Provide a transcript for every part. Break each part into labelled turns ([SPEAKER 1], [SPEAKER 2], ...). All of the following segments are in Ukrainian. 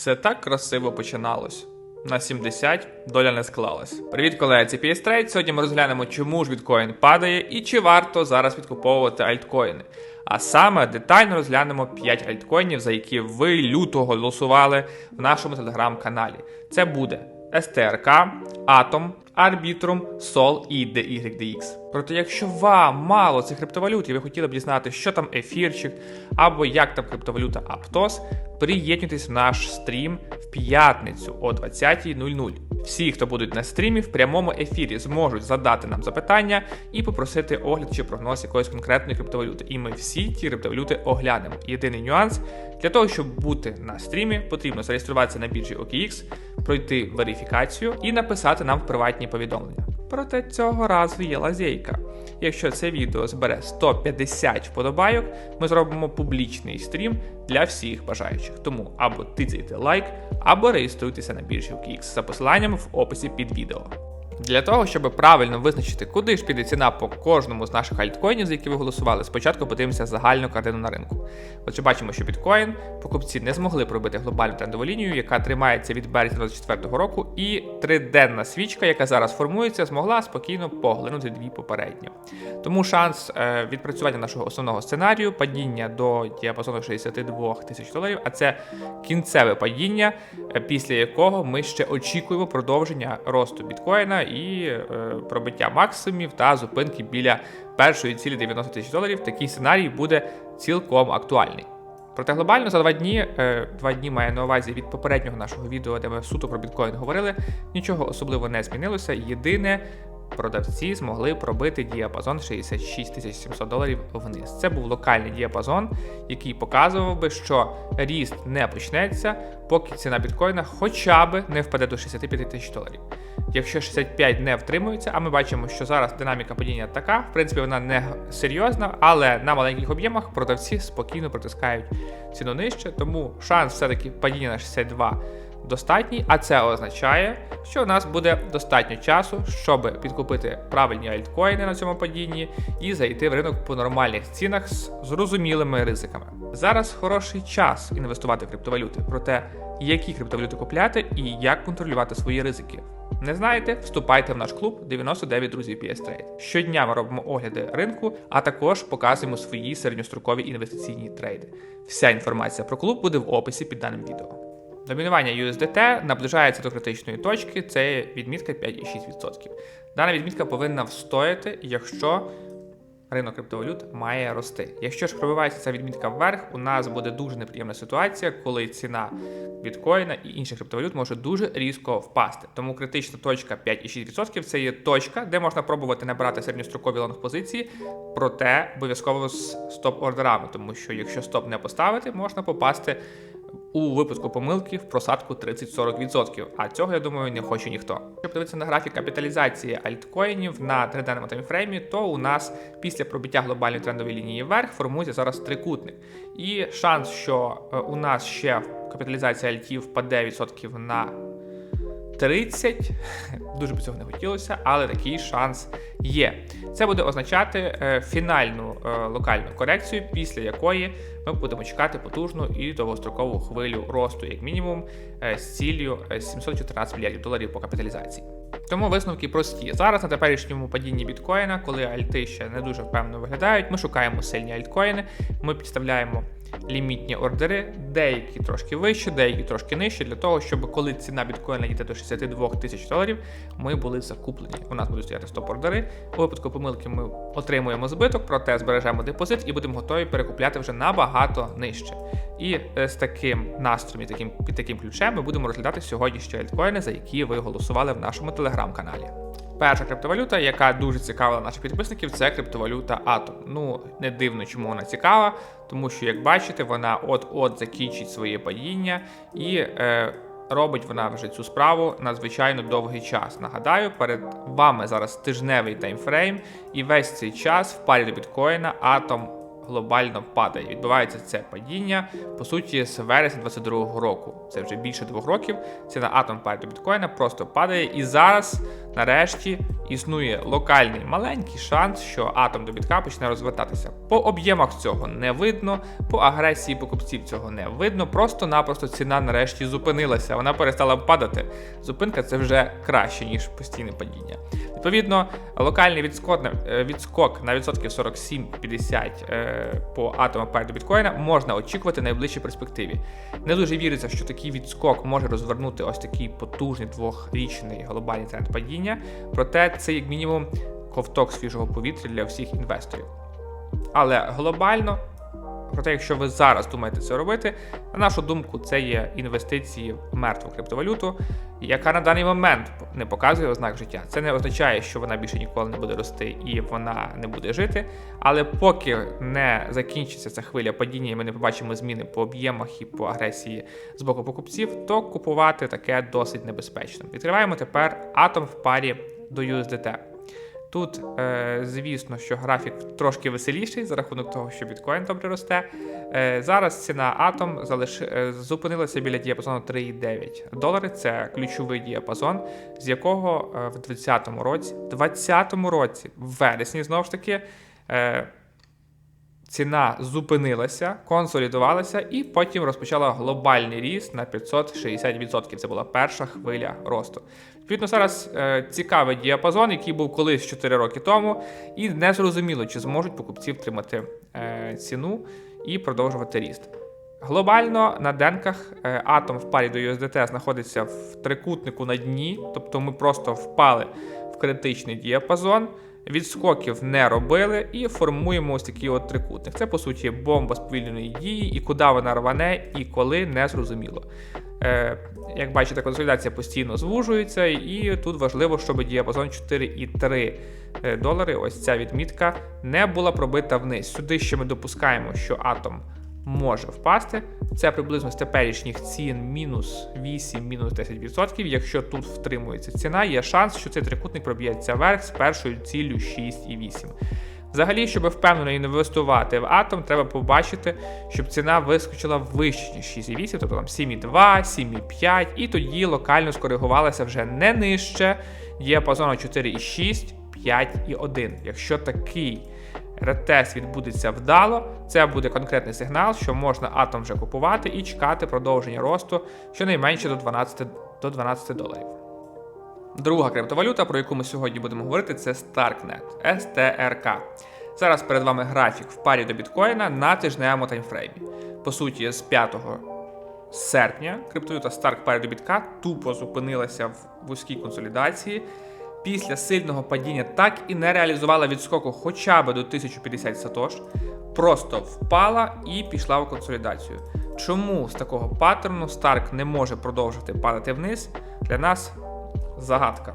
[SPEAKER 1] Все так красиво починалось. На 70 доля не склалась. Привіт, колеги, це PS. Сьогодні ми розглянемо, чому ж біткоін падає і чи варто зараз відкуповувати альткоїни. А саме детально розглянемо 5 альткоїнів, за які ви люто голосували в нашому телеграм-каналі. Це буде STRK, Atom, Arbitrum, Sol і DYDX. Проте, якщо вам мало цих криптовалют і ви хотіли б дізнати, що там ефірчик або як там криптовалюта Aptos, приєднуйтесь в наш стрім в п'ятницю о 20.00. Всі, хто будуть на стрімі, в прямому ефірі зможуть задати нам запитання і попросити огляд чи прогноз якоїсь конкретної криптовалюти. І ми всі ті криптовалюти оглянемо. Єдиний нюанс для того, щоб бути на стрімі, потрібно зареєструватися на біржі OKX, пройти верифікацію і написати нам в приватні повідомлення. Проте цього разу є лазейка. Якщо це відео збере 150 вподобайок, ми зробимо публічний стрім для всіх бажаючих. Тому або тицяйте лайк, або реєструйтеся на біржі кікс за посиланням в описі під відео. Для того, щоб правильно визначити, куди ж піде ціна по кожному з наших альткоїнів, за які ви голосували, спочатку подивимося загальну картину на ринку. Отже, бачимо, що біткоін покупці не змогли пробити глобальну трендову лінію, яка тримається від березня 2024 року, і триденна свічка, яка зараз формується, змогла спокійно поглинути дві попередньо. Тому шанс е, відпрацювання нашого основного сценарію, падіння до діапазону 62 тисяч доларів, а це кінцеве падіння, е, після якого ми ще очікуємо продовження росту біткоїна і е, пробиття максимумів та зупинки біля першої цілі 90 тисяч доларів. Такий сценарій буде цілком актуальний. Проте глобально за два дні, е, два дні має на увазі від попереднього нашого відео, де ми суто про біткоін говорили, нічого особливо не змінилося. Єдине, продавці змогли пробити діапазон 66 700 доларів вниз. Це був локальний діапазон, який показував би, що ріст не почнеться, поки ціна біткоїна хоча б не впаде до 65 тисяч доларів. Якщо 65 не втримується, а ми бачимо, що зараз динаміка падіння така, в принципі, вона не серйозна, але на маленьких об'ємах продавці спокійно протискають ціну нижче, тому шанс все-таки падіння на 62 достатній, а це означає, що у нас буде достатньо часу, щоб підкупити правильні альткоїни на цьому падінні і зайти в ринок по нормальних цінах з зрозумілими ризиками. Зараз хороший час інвестувати в криптовалюти, проте які криптовалюти купляти і як контролювати свої ризики. Не знаєте? Вступайте в наш клуб 99 друзів PS. Щодня ми робимо огляди ринку, а також показуємо свої середньострокові інвестиційні трейди. Вся інформація про клуб буде в описі під даним відео. Домінування USDT наближається до критичної точки, це відмітка 5,6%. Дана відмітка повинна встояти, якщо ринок криптовалют має рости. Якщо ж пробивається ця відмітка вверх, у нас буде дуже неприємна ситуація, коли ціна біткоїна і інших криптовалют може дуже різко впасти. Тому критична точка 5,6% це є точка, де можна пробувати набирати середньострокові лонг позиції, проте обов'язково з стоп-ордерами, тому що якщо стоп не поставити, можна попасти у випуску помилки в просадку 30-40%. А цього, я думаю, не хоче ніхто. Щоб дивитися на графік капіталізації альткоїнів на триденному таймфреймі, то у нас після пробиття глобальної трендової лінії вверх формується зараз трикутник. І шанс, що е, у нас ще капіталізація альтів впаде відсотків на 30. Дуже б цього не хотілося, але такий шанс є. Це буде означати е, фінальну е, локальну корекцію, після якої ми будемо чекати потужну і довгострокову хвилю росту, як мінімум, е, з ціллю е, 714 мільярдів доларів по капіталізації. Тому висновки прості. Зараз на теперішньому падінні біткоїна, коли альти ще не дуже впевнено виглядають, ми шукаємо сильні альткоїни, ми підставляємо лімітні ордери, деякі трошки вище, деякі трошки нижче, для того, щоб коли ціна біткоїна йде до 62 тисяч доларів, ми були закуплені. У нас будуть стояти стоп-ордери. У випадку помилки ми отримуємо збиток, проте збережемо депозит і будемо готові перекупляти вже набагато нижче. І е, з таким настроєм таким під таким ключем ми будемо розглядати сьогоднішні альткоїни, за які ви голосували в нашому телеграм-каналі. Перша криптовалюта, яка дуже цікавила наших підписників, це криптовалюта Atom. Ну, не дивно, чому вона цікава, тому що, як бачите, вона от-от закінчить своє падіння і е, робить вона вже цю справу надзвичайно довгий час. Нагадаю, перед вами зараз тижневий таймфрейм, і весь цей час в парі до біткоїна Atom глобально падає. Відбувається це падіння по суті з вересня 2022 року. Це вже більше двох років. Ціна атом парі до біткоїна просто падає. І зараз, нарешті, існує локальний маленький шанс, що атом до бітка почне розвертатися. По об'ємах цього не видно, по агресії покупців цього не видно. Просто-напросто ціна нарешті зупинилася. Вона перестала падати. Зупинка це вже краще ніж постійне падіння. Відповідно, локальний відскок е, відскок на відсотків 47-50 е, по атому перед біткоїна можна очікувати в найближчій перспективі. Не дуже віриться, що такий відскок може розвернути ось такий потужний двохрічний глобальний тренд падіння. Проте це як мінімум ковток свіжого повітря для всіх інвесторів. Але глобально, проте, якщо ви зараз думаєте це робити, на нашу думку, це є інвестиції в мертву криптовалюту, яка на даний момент не показує ознак життя. Це не означає, що вона більше ніколи не буде рости і вона не буде жити. Але поки не закінчиться ця хвиля падіння, і ми не побачимо зміни по об'ємах і по агресії з боку покупців, то купувати таке досить небезпечно. Відкриваємо тепер атом в парі до USDT. Тут, е, звісно, що графік трошки веселіший за рахунок того, що біткоін добре росте. Е, зараз ціна атом залиш... е, зупинилася біля діапазону 3,9 долари. Це ключовий діапазон, з якого в 2020 році, 2020 році, в вересні, знову ж таки, ціна зупинилася, консолідувалася і потім розпочала глобальний ріст на 560%. Це була перша хвиля росту. Відповідно, зараз е, цікавий діапазон, який був колись 4 роки тому, і не зрозуміло, чи зможуть покупці втримати е, ціну і продовжувати ріст. Глобально на денках е, атом в парі до USDT знаходиться в трикутнику на дні, тобто ми просто впали в критичний діапазон. Відскоків не робили і формуємо ось такий от трикутник. Це по суті бомба сповільненої дії, і куди вона рване, і коли не зрозуміло. Е, як бачите, консолідація постійно звужується, і тут важливо, щоб діапазон 4,3 е, долари, ось ця відмітка, не була пробита вниз. Сюди ще ми допускаємо, що атом може впасти. Це приблизно з теперішніх цін мінус 8, мінус 10%. Якщо тут втримується ціна, є шанс, що цей трикутник проб'ється вверх з першою ціллю 6,8. Взагалі, щоб впевнено інвестувати в атом, треба побачити, щоб ціна вискочила вище, ніж 6,8, тобто там 7,2, 7,5, і тоді локально скоригувалася вже не нижче діапазону 4,6, 5,1. Якщо такий ретест відбудеться вдало, це буде конкретний сигнал, що можна атом вже купувати і чекати продовження росту щонайменше до 12, до 12 доларів. Друга криптовалюта, про яку ми сьогодні будемо говорити, це Starknet STRK. Зараз перед вами графік в парі до біткоїна на тижневому таймфреймі. По суті, з 5 серпня криптовалюта Stark парі до бітка тупо зупинилася в вузькій консолідації. Після сильного падіння так і не реалізувала відскоку хоча б до 1050 сатош, просто впала і пішла в консолідацію. Чому з такого паттерну Stark не може продовжити падати вниз? Для нас загадка.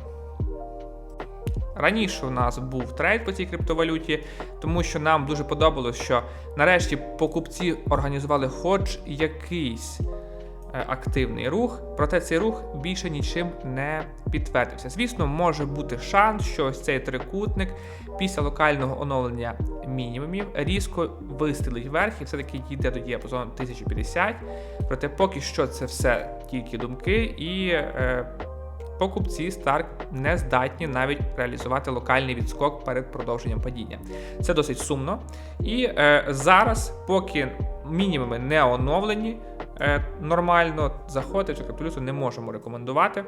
[SPEAKER 1] Раніше у нас був трейд по цій криптовалюті, тому що нам дуже подобалось, що нарешті покупці організували хоч якийсь активний рух, проте цей рух більше нічим не підтвердився. Звісно, може бути шанс, що ось цей трикутник після локального оновлення мінімумів різко вистрілить вверх і все-таки дійде до діапазону 1050. Проте поки що це все тільки думки і. Е, Покупці Stark не здатні навіть реалізувати локальний відскок перед продовженням падіння. Це досить сумно. І е, зараз, поки мінімуми не оновлені, е, нормально заходити в цю криптовалюту не можемо рекомендувати.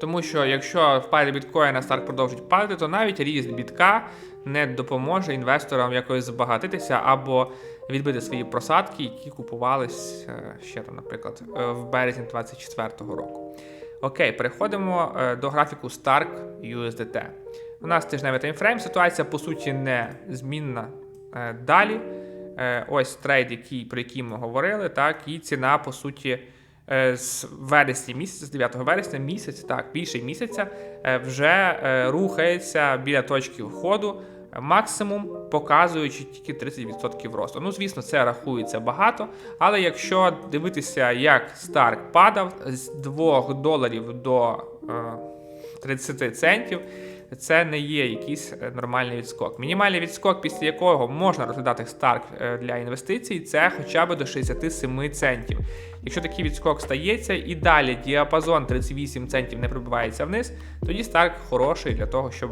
[SPEAKER 1] Тому що якщо в парі біткоїна Stark продовжить падати, то навіть ріст бітка не допоможе інвесторам якось збагатитися або відбити свої просадки, які купувались е, ще там, наприклад, е, в березні 2024 року. Окей, переходимо е, до графіку Stark USDT. У нас тижневий таймфрейм, ситуація по суті не змінна е, далі. Е, ось трейд, який, про який ми говорили, так, і ціна, по суті, е, з вересня місяця, з 9 вересня місяць, так, більше місяця, е, вже рухається біля точки входу. Максимум показуючи тільки 30% росту. Ну, звісно, це рахується багато, але якщо дивитися, як Stark падав з 2 доларів до е, 30 центів, це не є якийсь е, нормальний відскок. Мінімальний відскок, після якого можна розглядати старт е, для інвестицій, це хоча б до 67 центів. Якщо такий відскок стається і далі діапазон 38 центів не пробивається вниз, тоді старт хороший для того, щоб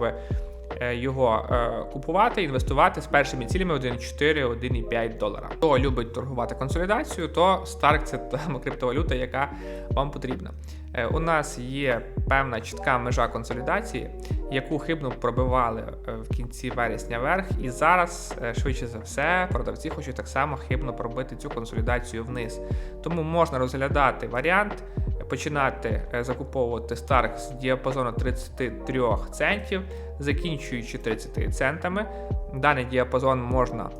[SPEAKER 1] його е, купувати, інвестувати з першими цілями 1,4-1,5 долара. Хто любить торгувати консолідацію, то Stark це та криптовалюта, яка вам потрібна. Е, У нас є певна чітка межа консолідації, яку хибно пробивали е, в кінці вересня вверх, і зараз, е, швидше за все, продавці хочуть так само хибно пробити цю консолідацію вниз. Тому можна розглядати варіант, е, починати е, закуповувати Stark з діапазону 33 центів, закінчуючи 30 центами. Даний діапазон можна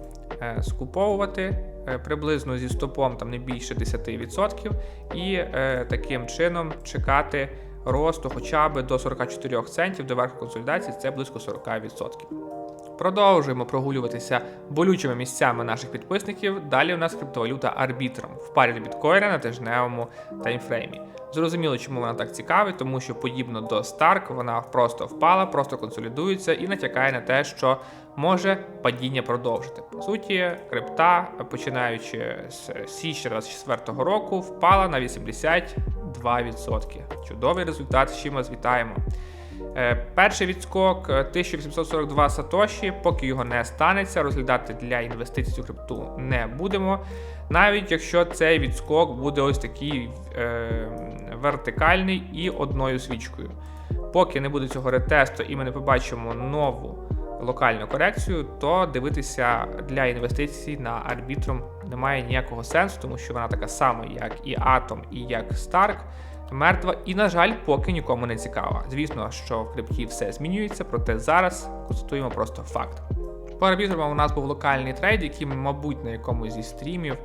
[SPEAKER 1] е, скуповувати е, приблизно зі стопом там не більше 10%, і таким чином чекати росту хоча б до 44 центів до верху консолідації, це близько 40%. Продовжуємо прогулюватися болючими місцями наших підписників. Далі у нас криптовалюта арбітром в парі до біткоїна на тижневому таймфреймі. Зрозуміло, чому вона так цікавить, тому що подібно до Stark, вона просто впала, просто консолідується і натякає на те, що може падіння продовжити. По суті, крипта, починаючи з січня 2024 року, впала на 82%. Чудовий результат, з чим вас вітаємо. Е, Перший відскок е, 1842 сатоші, поки його не станеться, розглядати для інвестицій цю крипту не будемо. Навіть якщо цей відскок буде ось такий е, вертикальний і одною свічкою. Поки не буде цього ретесту і ми не побачимо нову локальну корекцію, то дивитися для інвестицій на арбітром немає ніякого сенсу, тому що вона така сама, як і Atom, і як Stark мертва і, на жаль, поки нікому не цікава. Звісно, що в крипті все змінюється, проте зараз констатуємо просто факт. По арбітрам у нас був локальний трейд, який ми, мабуть, на якомусь зі стрімів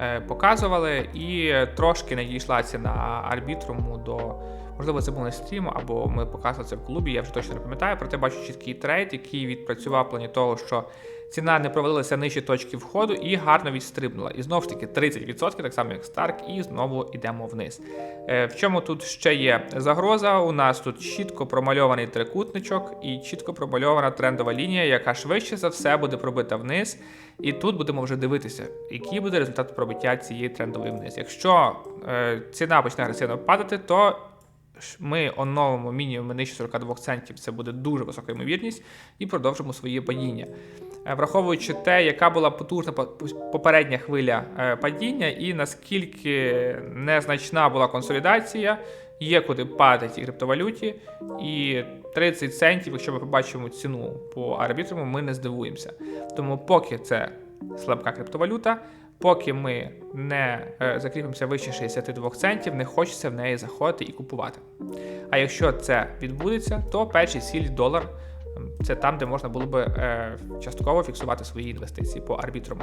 [SPEAKER 1] е, показували, і трошки не дійшла ціна арбітруму до. Можливо, це був не стрім, або ми показували це в клубі, я вже точно не пам'ятаю, проте бачу чіткий трейд, який відпрацював в плані того, що ціна не провалилася нижче точки входу і гарно відстрибнула. І знову ж таки 30%, так само як Stark, і знову йдемо вниз. Е, В чому тут ще є загроза? У нас тут чітко промальований трикутничок і чітко промальована трендова лінія, яка швидше за все буде пробита вниз. І тут будемо вже дивитися, який буде результат пробиття цієї трендової вниз. Якщо е, ціна почне агресивно падати, то ми оновимо мінімум нижче 42 центів, це буде дуже висока ймовірність, і продовжимо своє падіння. Е, Враховуючи те, яка була потужна попередня хвиля е, падіння, і наскільки незначна була консолідація, є куди падати цій криптовалюті, і 30 центів, якщо ми побачимо ціну по арбітруму, ми не здивуємося. Тому поки це слабка криптовалюта, поки ми не е, закріпимося вище 62 центів, не хочеться в неї заходити і купувати. А якщо це відбудеться, то перший ціль долар це там, де можна було би е, частково фіксувати свої інвестиції по арбітруму.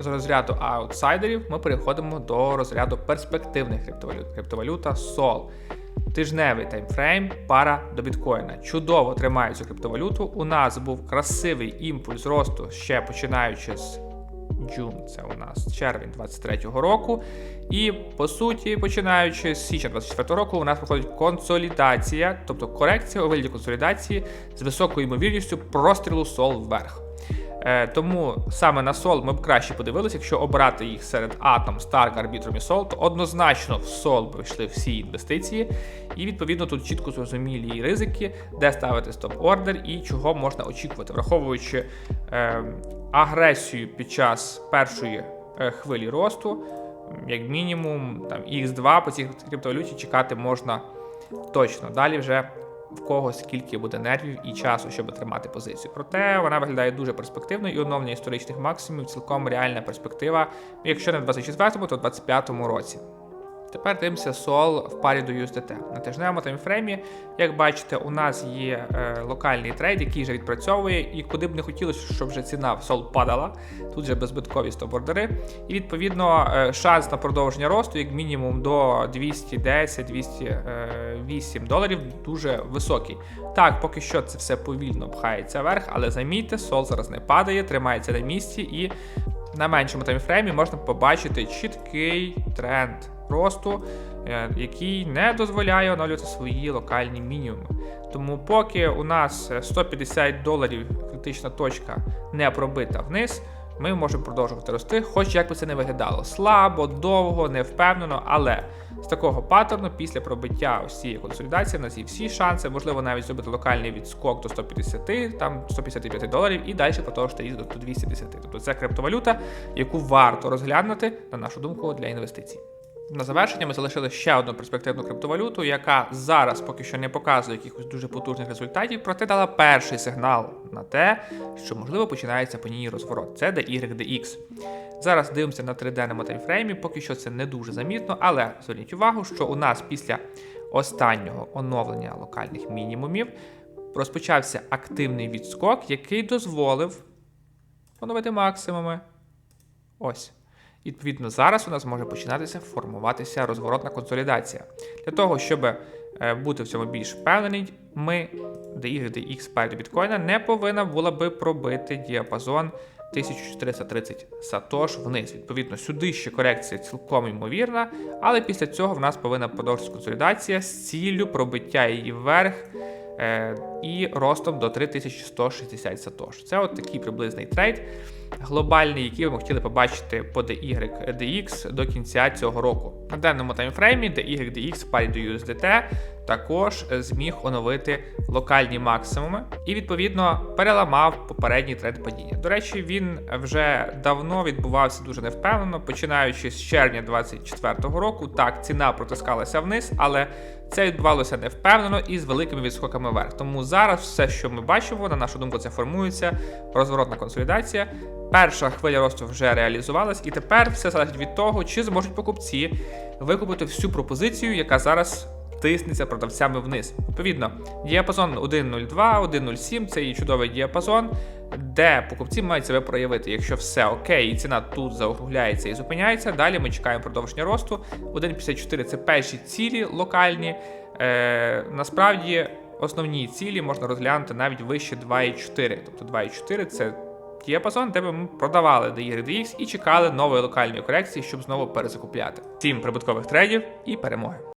[SPEAKER 1] З розряду аутсайдерів ми переходимо до розряду перспективних криптовалют. Криптовалюта SOL. Тижневий таймфрейм, пара до біткоїна. Чудово тримає цю криптовалюту. У нас був красивий імпульс росту ще починаючи з Джун, це у нас червень 23-го року. І по суті, починаючи з січня 24-го року, у нас проходить консолідація, тобто корекція у вигляді консолідації з високою ймовірністю прострілу сол вверх. Е, тому саме на сол ми б краще подивилися, якщо обрати їх серед Atom, Stark, Arbitrum і Sol, то однозначно в сол би йшли всі інвестиції, і відповідно тут чітко зрозумілі ризики, де ставити стоп-ордер і чого можна очікувати, враховуючи е, агресію під час першої е, хвилі росту, як мінімум там X2 по цій криптовалюті чекати можна точно. Далі вже в кого скільки буде нервів і часу, щоб тримати позицію. Проте вона виглядає дуже перспективно і оновлення історичних максимумів цілком реальна перспектива, якщо не в 24-му, то в 25-му році. Тепер дивимося SOL в парі до USDT. На тижневому таймфреймі, як бачите, у нас є е, локальний трейд, який вже відпрацьовує, і куди б не хотілося, щоб вже ціна в SOL падала. Тут вже беззбиткові стоп-ордери. І відповідно е, шанс на продовження росту, як мінімум до 210-208 доларів, дуже високий. Так, поки що це все повільно пхається вверх, але замітьте, SOL зараз не падає, тримається на місці і на меншому таймфреймі можна побачити чіткий тренд росту, е, який не дозволяє оновлювати свої локальні мінімуми. Тому поки у нас е, 150 доларів критична точка не пробита вниз, ми можемо продовжувати рости, хоч як би це не виглядало. Слабо, довго, невпевнено, але з такого паттерну після пробиття ось цієї консолідації в нас є всі шанси, можливо, навіть зробити локальний відскок до 150, там 155 доларів, і далі продовжити їздити до 210. Тобто це криптовалюта, яку варто розглянути, на нашу думку, для інвестицій. На завершення ми залишили ще одну перспективну криптовалюту, яка зараз поки що не показує якихось дуже потужних результатів, проте дала перший сигнал на те, що можливо починається по ній розворот. Це DYDX. Зараз дивимося на 3D таймфреймі, поки що це не дуже замітно, але зверніть увагу, що у нас після останнього оновлення локальних мінімумів розпочався активний відскок, який дозволив поновити максимуми. Ось. Відповідно, зараз у нас може починатися формуватися розворотна консолідація. Для того, щоб е, бути в цьому більш впевнений, ми DYDX пари біткоїна не повинна була би пробити діапазон 1430 сатош вниз. Відповідно, сюди ще корекція цілком ймовірна, але після цього в нас повинна продовжитися консолідація з ціллю пробиття її вверх е, і ростом до 3160 сатош. Це от такий приблизний трейд глобальний, який ми хотіли побачити по DYDX до кінця цього року. На даному таймфреймі DYDX в парі до USDT також зміг оновити локальні максимуми і відповідно переламав попередній тренд падіння. До речі, він вже давно відбувався дуже невпевнено, починаючи з червня 2024 року. Так, ціна протискалася вниз, але це відбувалося невпевнено і з великими відскоками вверх. Тому зараз все, що ми бачимо, на нашу думку, це формується розворотна консолідація. Перша хвиля росту вже реалізувалась, і тепер все залежить від того, чи зможуть покупці викупити всю пропозицію, яка зараз тиснеться продавцями вниз. Відповідно, діапазон 1.02, 1.07 це і чудовий діапазон, де покупці мають себе проявити. Якщо все окей, і ціна тут заокругляється і зупиняється, далі ми чекаємо продовження росту. 1.54 це перші цілі локальні. Е, насправді основні цілі можна розглянути навіть вище 2.4. Тобто 2.4 це діапазон, де ми продавали DYDX і чекали нової локальної корекції, щоб знову перезакупляти. Всім прибуткових трейдів і перемоги!